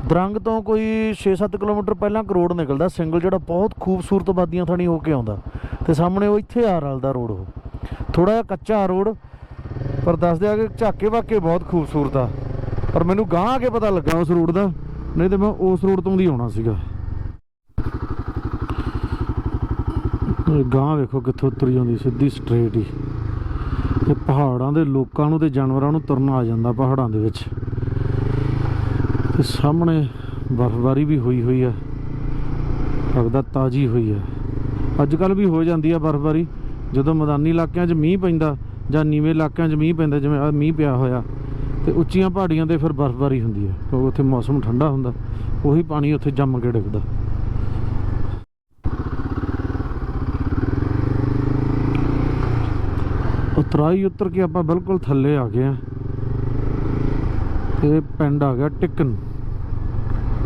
ਦਰੰਗ ਤੋਂ ਕੋਈ 6-7 ਕਿਲੋਮੀਟਰ ਪਹਿਲਾਂ ਇੱਕ ਰੋਡ ਨਿਕਲਦਾ, ਸਿੰਗਲ ਜਿਹੜਾ ਬਹੁਤ ਖੂਬਸੂਰਤ ਵਾਦੀਆਂ ਥਾਣੀ ਹੋ ਕੇ ਆਉਂਦਾ ਤੇ ਸਾਹਮਣੇ ਉਹ ਇੱਥੇ ਆ ਰਲਦਾ ਰੋਡ ਉਹ। ਥੋੜਾ ਜਿਹਾ ਕੱਚਾ ਰੋਡ, ਪਰ ਦੱਸਦੇ ਆ ਕਿ ਝਾਕੇ ਵਾਕੇ ਬਹੁਤ ਖੂਬਸੂਰਤ ਆ। ਪਰ ਮੈਨੂੰ ਗਾਂ ਆ ਕੇ ਪਤਾ ਲੱਗਾ ਉਸ ਰੋਡ ਦਾ, ਨਹੀਂ ਤੇ ਮੈਂ ਉਸ ਰੋਡ ਤੋਂ ਦੀ ਆਉਣਾ ਸੀਗਾ। ਇਹ ਗਾਂ ਵੇਖੋ ਕਿੱਥੋਂ ਤੁਰ ਜਾਂਦੀ, ਸਿੱਧੀ ਸਟ੍ਰੇਟ ਹੀ। ਤੇ ਪਹਾੜਾਂ ਦੇ ਲੋਕਾਂ ਨੂੰ ਤੇ ਜਾਨਵਰਾਂ ਨੂੰ ਤੁਰਨਾ ਆ ਜਾਂਦਾ ਪਹਾੜਾਂ ਦੇ ਵਿੱਚ। ਤੇ ਸਾਹਮਣੇ ਬਰਫ਼ਬਾਰੀ ਵੀ ਹੋਈ ਹੋਈ ਆ, ਲੱਗਦਾ ਤਾਜ਼ੀ ਹੋਈ ਆ। ਅੱਜ ਕੱਲ ਵੀ ਹੋ ਜਾਂਦੀ ਆ ਬਰਫ਼ਬਾਰੀ, ਜਦੋਂ ਮੈਦਾਨੀ ਇਲਾਕਿਆਂ 'ਚ ਮੀਂਹ ਪੈਂਦਾ ਜਾਂ ਨੀਵੇਂ ਇਲਾਕਿਆਂ 'ਚ ਮੀਂਹ ਪੈਂਦਾ, ਜਿਵੇਂ ਆ ਮੀਂਹ ਪਿਆ ਹੋਇਆ, ਤੇ ਉੱਚੀਆਂ ਪਹਾੜੀਆਂ ਤੇ ਫਿਰ ਬਰਫ਼ਬਾਰੀ ਹੁੰਦੀ ਹੈ ਕਿਉਂਕਿ ਉੱਥੇ ਮੌਸਮ ਠੰਡਾ ਹੁੰਦਾ, ਉਹੀ ਪਾਣੀ ਉੱਥੇ ਜੰਮ ਕੇ ਡਿੱਗਦਾ। ਉਤਰਾਈ ਉਤਰ ਕੇ ਆਪਾਂ ਬਿਲਕੁਲ ਥੱਲੇ ਆ ਗਏ ਆ, ਤੇ ਪਿੰਡ ਆ ਗਿਆ ਟਿੱਕਨ।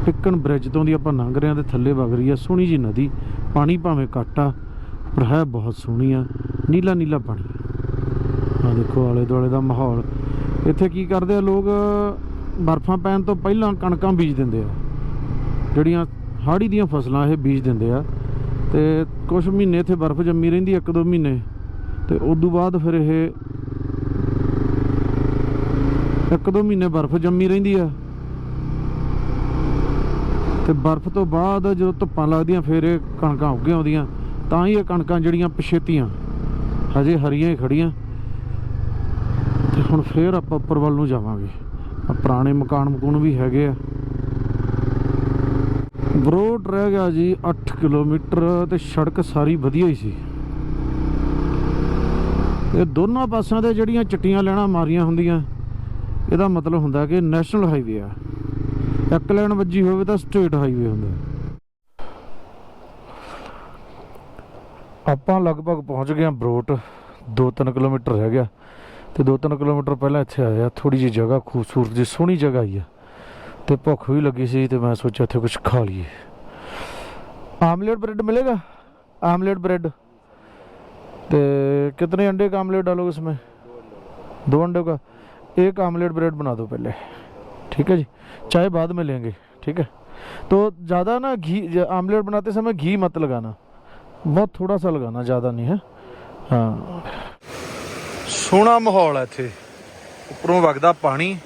ਟਿੱਕਣ ਬ੍ਰਿਜ ਤੋਂ ਦੀ ਆਪਾਂ ਲੰਘ ਰਹੇ ਹਾਂ ਤੇ ਥੱਲੇ ਵਗ ਰਹੀ ਆ ਸੋਹਣੀ ਜੀ ਨਦੀ। ਪਾਣੀ ਭਾਵੇਂ ਘੱਟ ਆ, ਪਰ ਹੈ ਬਹੁਤ ਸੋਹਣੀ ਆ। ਨੀਲਾ ਨੀਲਾ ਪਾਣੀ। ਆ ਦੇਖੋ ਆਲੇ ਦੁਆਲੇ ਦਾ ਮਾਹੌਲ। ਇੱਥੇ ਕੀ ਕਰਦੇ ਆ ਲੋਕ? ਬਰਫਾਂ ਪੈਣ ਤੋਂ ਪਹਿਲਾਂ ਕਣਕਾਂ ਬੀਜ ਦਿੰਦੇ ਆ। ਜਿਹੜੀਆਂ ਹਾੜੀ ਦੀਆਂ ਫਸਲਾਂ ਇਹ ਬੀਜ ਦਿੰਦੇ ਆ। ਤੇ ਕੁਝ ਮਹੀਨੇ ਇੱਥੇ ਬਰਫ਼ ਜੰਮੀ ਰਹਿੰਦੀ ਇੱਕ ਦੋ ਮਹੀਨੇ। ਤੇ ਉਸ ਤੋਂ ਬਾਅਦ ਫਿਰ ਇਹ ਇੱਕ ਦੋ ਮਹੀਨੇ ਬਰਫ਼ ਜੰਮੀ ਰਹਿੰਦੀ ਆ। ਤੇ ਬਰਫ਼ ਤੋਂ ਬਾਅਦ ਜਦੋਂ ਧੁੱਪਾਂ ਲੱਗਦੀਆਂ, ਫਿਰ ਇਹ ਕਣਕਾਂ ਉੱਗੇ ਆਉਂਦੀਆਂ। ਤਾਂ ਹੀ ਇਹ ਕਣਕਾਂ ਜਿਹੜੀਆਂ ਪਛੇਤੀਆਂ, ਹਜੇ ਹਰੀਆਂ ਹੀ ਖੜੀਆਂ ਤੇ ਹੁਣ ਫੇਰ ਆਪਾਂ ਉੱਪਰ ਵੱਲ ਨੂੰ ਜਾਵਾਂਗੇ। ਆ ਪੁਰਾਣੇ ਮਕਾਨ ਮਕੂਨ ਵੀ ਹੈਗੇ ਆ। ਬਰੋਡ ਰਹਿ ਗਿਆ ਜੀ 8 ਕਿਲੋਮੀਟਰ ਤੇ ਸੜਕ ਸਾਰੀ ਵਧੀਆ ਹੀ ਸੀ। ਇਹ ਦੋਨਾਂ ਪਾਸਿਆਂ ਤੇ ਜਿਹੜੀਆਂ ਚਿੱਟੀਆਂ ਲੈਣਾ ਮਾਰੀਆਂ ਹੁੰਦੀਆਂ, ਇਹਦਾ ਮਤਲਬ ਹੁੰਦਾ ਕਿ ਨੈਸ਼ਨਲ ਹਾਈਵੇ ਆ। ਇੱਕ ਲਾਈਨ ਵੱਜੀ ਹੋਵੇ ਤਾਂ ਸਟੇਟ ਹਾਈਵੇ ਹੁੰਦਾ ਆਪਾਂ ਲਗਭਗ ਪਹੁੰਚ ਗਏ ਹਾਂ ਬਰੋਟ 2-3 ਕਿਲੋਮੀਟਰ ਰਹਿ ਗਿਆ ਤੇ 2-3 ਕਿਲੋਮੀਟਰ ਪਹਿਲਾਂ ਇੱਥੇ ਆਇਆ ਥੋੜੀ ਜਿਹੀ ਜਗ੍ਹਾ ਖੂਬਸੂਰਤ ਜੀ ਸੋਹਣੀ ਜਗ੍ਹਾ ਹੀ ਆ ਤੇ ਭੁੱਖ ਵੀ ਲੱਗੀ ਸੀ ਤੇ ਮੈਂ ਸੋਚਿਆ ਇੱਥੇ ਕੁਝ ਖਾ ਲਈਏ आमलेट ब्रेड मिलेगा आमलेट ब्रेड तो कितने अंडे का आमलेट डालोगे इसमें दो अंडे का एक आमलेट ब्रेड बना दो पहले ठीक है जी चाय बाद में लेंगे ठीक है तो ज़्यादा ना घी ज- आमलेट बनाते समय घी मत लगाना बहुत थोड़ा सा लगाना ज़्यादा नहीं है हाँ ਸੋਹਣਾ ਮਾਹੌਲ ਹੈ ਇੱਥੇ ਉੱਪਰੋਂ ਵਗਦਾ ਪਾਣੀ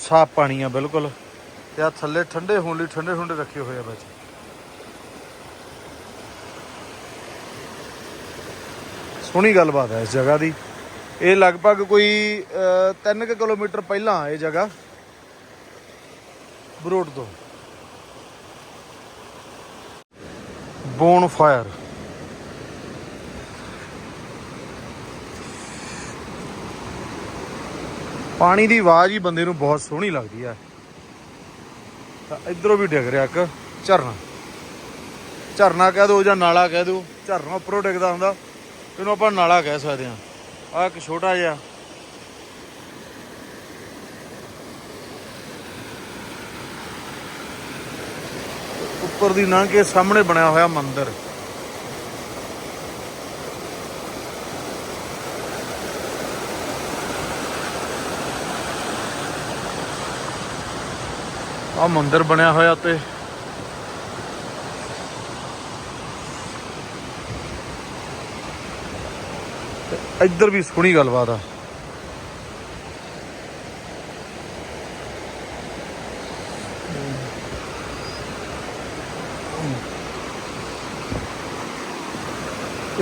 ਸਾਫ਼ ਪਾਣੀ ਆ ਬਿਲਕੁਲ ਤੇ ਆ ਥੱਲੇ ਠੰਡੇ ਹੋਣ ਲਈ ਠੰਡੇ ਠੰਡੇ ਰੱਖੇ ਹੋਏ ਆ ਵਿੱਚ ਸੋਹਣੀ ਗੱਲਬਾਤ ਹੈ ਇਸ ਜਗ੍ਹਾ ਦੀ ਇਹ ਲਗਭਗ ਕੋਈ 3 ਕਿਲੋਮੀਟਰ ਪਹਿਲਾਂ ਇਹ ਜਗ੍ਹਾ ਬਰੋਡ ਤੋਂ। ਬੋਨ ਫਾਇਰ ਪਾਣੀ ਦੀ ਆਵਾਜ਼ ਹੀ ਬੰਦੇ ਨੂੰ ਬਹੁਤ ਸੋਹਣੀ ਲੱਗਦੀ ਹੈ ਤਾਂ ਇਧਰੋਂ ਵੀ ਡਿੱਗ ਰਿਹਾ ਇੱਕ, ਝਰਨਾ। ਝਰਨਾ ਕਹਿ ਦੋ ਜਾਂ ਨਾਲਾ ਕਹਿ ਦੋ, ਝਰਨਾ ਉੱਪਰੋਂ ਡਿੱਗਦਾ ਹੁੰਦਾ, ਇਹਨੂੰ ਆਪਾਂ ਨਾਲਾ ਕਹਿ ਸਕਦੇ ਹਾਂ। ਆ ਇੱਕ ਛੋਟਾ ਜਿਹਾ ਉੱਪਰ ਦੀ ਲੰਘ ਕੇ ਸਾਹਮਣੇ ਬਣਿਆ ਹੋਇਆ ਮੰਦਿਰ। ਆ ਮੰਦਿਰ ਬਣਿਆ ਹੋਇਆ ਤੇ। ਇੱਧਰ ਵੀ ਸੋਹਣੀ ਗੱਲਬਾਤ ਆ।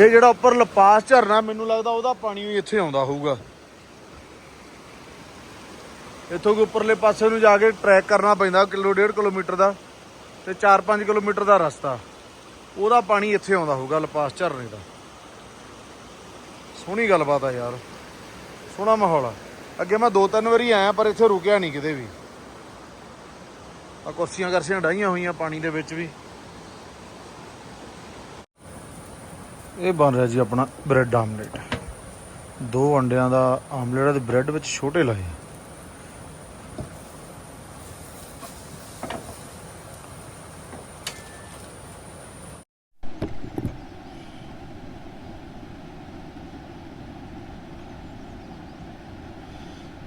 ਇਹ ਜਿਹੜਾ ਉੱਪਰ ਲਪਾਸ ਝਰਨਾ ਮੈਨੂੰ ਲੱਗਦਾ ਉਹਦਾ ਪਾਣੀ ਵੀ ਇੱਥੇ ਆਉਂਦਾ ਹੋਊਗਾ। ਇੱਥੋਂ ਦੇ ਉੱਪਰਲੇ ਪਾਸੇ ਨੂੰ ਜਾ ਕੇ ਟਰੈਕ ਕਰਨਾ ਪੈਂਦਾ, ਕਿਲੋ ਡੇਢ ਕਿਲੋਮੀਟਰ ਦਾ ਤੇ 4-5 ਕਿਲੋਮੀਟਰ ਦਾ ਰਸਤਾ। ਉਹਦਾ ਪਾਣੀ ਇੱਥੇ ਆਉਂਦਾ ਹੋਊਗਾ ਲਪਾਸ ਝਰਨੇ ਦਾ। ਸੋਹਣੀ ਗੱਲਬਾਤ ਆ ਯਾਰ। ਸੋਹਣਾ ਮਾਹੌਲ ਆ। ਅੱਗੇ ਮੈਂ ਦੋ ਤਿੰਨ ਵਾਰੀ ਆਇਆ, ਪਰ ਇੱਥੇ ਰੁਕਿਆ ਨਹੀਂ ਕਿਤੇ ਵੀ। ਆ ਕੁਰਸੀਆਂ ਕਰਸੀਆਂ ਡਾਈਆਂ ਹੋਈਆਂ ਪਾਣੀ ਦੇ ਵਿੱਚ ਵੀ। ਇਹ ਬਣ ਰਿਹਾ ਜੀ ਆਪਣਾ ਬ੍ਰੈਡ ਆਮਲੇਟ। ਦੋ ਅੰਡਿਆਂ ਦਾ ਆਮਲੇਟ ਆ ਤੇ ਬ੍ਰੈਡ ਵਿੱਚ ਛੋਟੇ ਲਾਏ।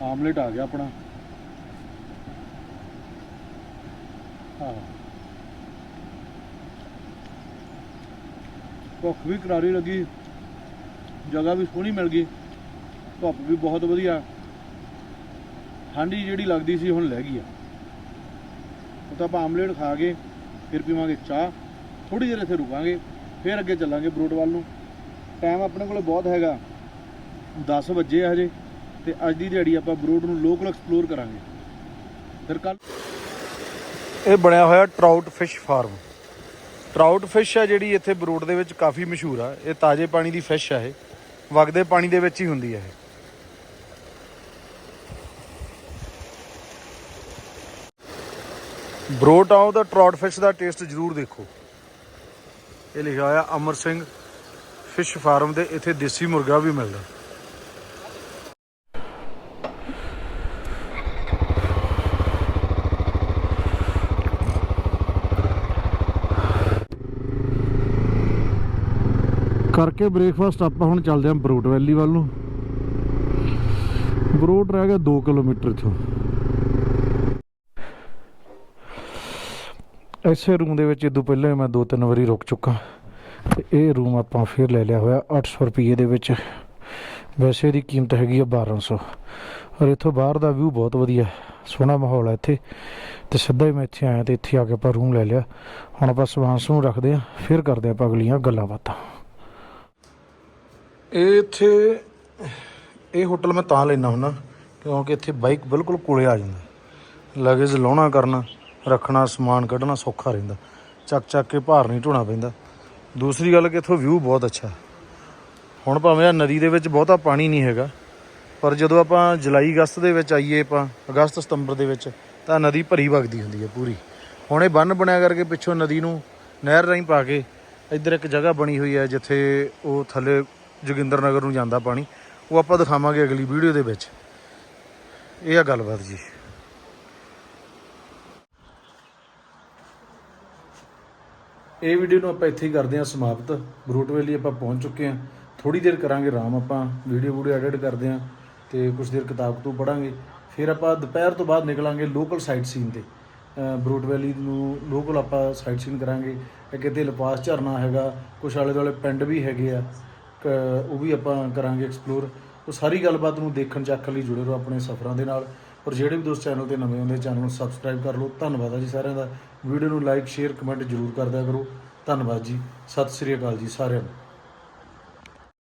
ਆਮਲੇਟ ਆ ਗਿਆ ਆਪਣਾ। ਹਾਂ। ਭੁੱਖ ਵੀ ਕਰਾਰੀ ਲੱਗੀ, ਜਗ੍ਹਾ ਵੀ ਸੋਹਣੀ ਮਿਲ ਗਈ, ਧੁੱਪ ਵੀ ਬਹੁਤ ਵਧੀਆ। ਠੰਡੀ ਜਿਹੜੀ ਲੱਗਦੀ ਸੀ ਹੁਣ ਲੈ ਗਈ ਆ। ਉਹ ਤਾਂ ਆਪਾਂ ਆਮਲੇਟ ਖਾ ਕੇ ਫਿਰ ਪੀਵਾਂਗੇ ਚਾਹ ਥੋੜੀ ਦੇਰ ਇੱਥੇ ਰੁਕਾਂਗੇ, ਫਿਰ ਅੱਗੇ ਚੱਲਾਂਗੇ ਬਰੂਟ ਵੱਲ ਨੂੰ। ਟਾਈਮ ਆਪਣੇ ਕੋਲ ਬਹੁਤ ਹੈਗਾ 10 ਵਜੇ ਆ ਹਜੇ, ਤੇ ਅੱਜ ਦੀ ਦਿਹਾੜੀ ਆਪਾਂ ਬਰੂਟ ਨੂੰ ਲੋਕਲ ਐਕਸਪਲੋਰ ਕਰਾਂਗੇ। ਫਿਰ ਕੱਲ ਇਹ ਬਣਿਆ ਹੋਇਆ trout fish farm trout fish ਆ ਜਿਹੜੀ ਇੱਥੇ ਬਰੂਟ ਦੇ ਵਿੱਚ ਕਾਫੀ ਮਸ਼ਹੂਰ ਆ। ਇਹ ਤਾਜ਼ੇ ਪਾਣੀ ਦੀ ਫਿਸ਼ ਆ ਇਹ। ਵਗਦੇ ਪਾਣੀ ਦੇ ਵਿੱਚ ਹੀ ਹੁੰਦੀ ਆ ਇਹ। ਬਰੋਟ ਆਓ ਦਾ ਟਰਾਊਟ ਫਿਸ਼ ਦਾ ਟੇਸਟ ਜ਼ਰੂਰ ਦੇਖੋ। ਇਹ ਲਿਖਿਆ ਹੋਇਆ ਅਮਰ ਸਿੰਘ ਫਿਸ਼ ਫਾਰਮ ਦੇ ਇੱਥੇ ਦੇਸੀ ਮੁਰਗਾ ਵੀ ਮਿਲਦਾ। ਕਰਕੇ ਬ੍ਰੇਕਫਾਸਟ ਆਪਾਂ ਹੁਣ ਚੱਲਦੇ ਹਾਂ ਬਰੂਟ ਵੈਲੀ ਵੱਲ ਨੂੰ। ਬਰੂਟ ਰਹਿ ਗਿਆ 2 ਕਿਲੋਮੀਟਰ ਤੋਂ ਐਸੇ ਰੂਮ ਦੇ ਵਿੱਚ ਇਦੋਂ ਪਹਿਲਾਂ ਹੀ ਮੈਂ ਦੋ ਤਿੰਨ ਵਾਰੀ ਰੁਕ ਚੁੱਕਾ। ਤੇ ਇਹ ਰੂਮ ਆਪਾਂ ਫਿਰ ਲੈ ਲਿਆ ਹੋਇਆ 800 ਰੁਪਏ ਦੇ ਵਿੱਚ। ਵੈਸੇ ਦੀ ਕੀਮਤ ਹੈਗੀ ਆ 1200 ਔਰ ਇੱਥੋਂ ਬਾਹਰ ਦਾ ਵਿਊ ਬਹੁਤ ਵਧੀਆ, ਸੋਹਣਾ ਮਾਹੌਲ ਹੈ ਇੱਥੇ। ਤੇ ਸਿੱਧਾ ਹੀ ਮੈਂ ਇੱਥੇ ਆਇਆ ਤੇ ਇੱਥੇ ਆ ਕੇ ਆਪਾਂ ਰੂਮ ਲੈ ਲਿਆ। ਹੁਣ ਆਪਾਂ ਸਮਾਨ ਸਮੂਨ ਰੱਖਦੇ ਆ ਫਿਰ ਕਰਦੇ ਆਪਾਂ ਅਗਲੀਆਂ ਗੱਲਾਂ ਬਾਤਾਂ। ਇਹ ਇੱਥੇ, ਇਹ ਹੋਟਲ ਮੈਂ ਤਾਂ ਲੈਣਾ ਹੁੰਦਾ, ਕਿਉਂਕਿ ਇੱਥੇ ਬਾਈਕ ਬਿਲਕੁਲ ਕੋਲੇ ਆ ਜਾਂਦਾ। ਲਗੇਜ ਲਾਉਣਾ ਕਰਨਾ, ਰੱਖਣਾ, ਸਮਾਨ ਕੱਢਣਾ ਸੌਖਾ ਰਹਿੰਦਾ। ਚੱਕ ਚੱਕ ਕੇ ਭਾਰ ਨਹੀਂ ਢੋਣਾ ਪੈਂਦਾ। ਦੂਸਰੀ ਗੱਲ ਕਿ ਇੱਥੋਂ ਵਿਊ ਬਹੁਤ ਅੱਛਾ। ਹੁਣ ਭਾਵੇਂ ਆ ਨਦੀ ਦੇ ਵਿੱਚ ਬਹੁਤਾ ਪਾਣੀ ਨਹੀਂ ਹੈਗਾ, ਪਰ ਜਦੋਂ ਆਪਾਂ ਜੁਲਾਈ ਅਗਸਤ ਦੇ ਵਿੱਚ ਆਈਏ, ਆਪਾਂ ਅਗਸਤ ਸਤੰਬਰ ਦੇ ਵਿੱਚ, ਤਾਂ ਨਦੀ ਭਰੀ ਵਗਦੀ ਹੁੰਦੀ ਹੈ ਪੂਰੀ। ਹੁਣ ਇਹ ਬੰਨ ਬਣਿਆ ਕਰਕੇ ਪਿੱਛੋਂ ਨਦੀ ਨੂੰ ਨਹਿਰ ਰਾਹੀਂ ਪਾ ਕੇ ਇੱਧਰ ਇੱਕ ਜਗ੍ਹਾ ਬਣੀ ਹੋਈ ਹੈ, ਜਿੱਥੇ ਉਹ ਥੱਲੇ ਜੋਗਿੰਦਰ ਨਗਰ ਨੂੰ ਜਾਂਦਾ ਪਾਣੀ, ਉਹ ਆਪਾਂ ਦਿਖਾਵਾਂਗੇ ਅਗਲੀ ਵੀਡੀਓ ਦੇ ਵਿੱਚ। ਇਹ ਆ ਗੱਲਬਾਤ ਜੀ। ਇਹ ਵੀਡੀਓ ਨੂੰ ਆਪਾਂ ਇੱਥੇ ਹੀ ਕਰਦੇ ਹਾਂ ਸਮਾਪਤ। ਬਰੂਟ ਵੈਲੀ ਆਪਾਂ ਪਹੁੰਚ ਚੁੱਕੇ ਹਾਂ। ਥੋੜੀ ਦੇਰ ਕਰਾਂਗੇ ਆਰਾਮ ਆਪਾਂ ਵੀਡੀਓ ਵੀਡੀਓ ਐਡਿਟ ਕਰਦੇ ਹਾਂ ਤੇ ਕੁਝ ਦੇਰ ਕਿਤਾਬ ਤੋਂ ਪੜਾਂਗੇ ਫਿਰ ਆਪਾਂ ਦੁਪਹਿਰ ਤੋਂ ਬਾਅਦ ਨਿਕਲਾਂਗੇ ਲੋਕਲ ਸਾਈਟ ਸੀਨ ਤੇ। ਬਰੂਟ ਵੈਲੀ ਨੂੰ ਲੋਕਲ ਆਪਾਂ ਸਾਈਟ ਸੀਨ ਕਰਾਂਗੇ। ਇੱਕ ਇੱਥੇ ਲਪਾਸ ਝਰਨਾ ਹੈਗਾ ਕੁਝ ਆਲੇ ਦੁਆਲੇ ਪਿੰਡ ਵੀ ਹੈਗੇ ਆ। ਉਹ ਵੀ ਆਪਾਂ ਕਰਾਂਗੇ ਐਕਸਪਲੋਰ ਉਹ ਸਾਰੀ ਗੱਲਬਾਤ ਨੂੰ ਦੇਖਣ ਚੱਕਣ ਲਈ ਜੁੜੇ ਰਹੋ ਆਪਣੇ ਸਫ਼ਰਾਂ ਦੇ ਨਾਲ। ਔਰ ਜਿਹੜੇ ਵੀ ਦੋਸਤ ਚੈਨਲ ਤੇ ਨਵੇਂ ਹੁੰਦੇ ਚੈਨਲ ਨੂੰ ਸਬਸਕ੍ਰਾਈਬ ਕਰ ਲਓ। ਧੰਨਵਾਦ ਆ ਜੀ ਸਾਰਿਆਂ ਦਾ। ਵੀਡੀਓ ਨੂੰ ਲਾਈਕ ਸ਼ੇਅਰ ਕਮੈਂਟ ਜ਼ਰੂਰ ਕਰਦਿਆ ਕਰੋ। ਧੰਨਵਾਦ ਜੀ। ਸਤਿ ਸ੍ਰੀ ਅਕਾਲ ਜੀ ਸਾਰਿਆਂ ਨੂੰ।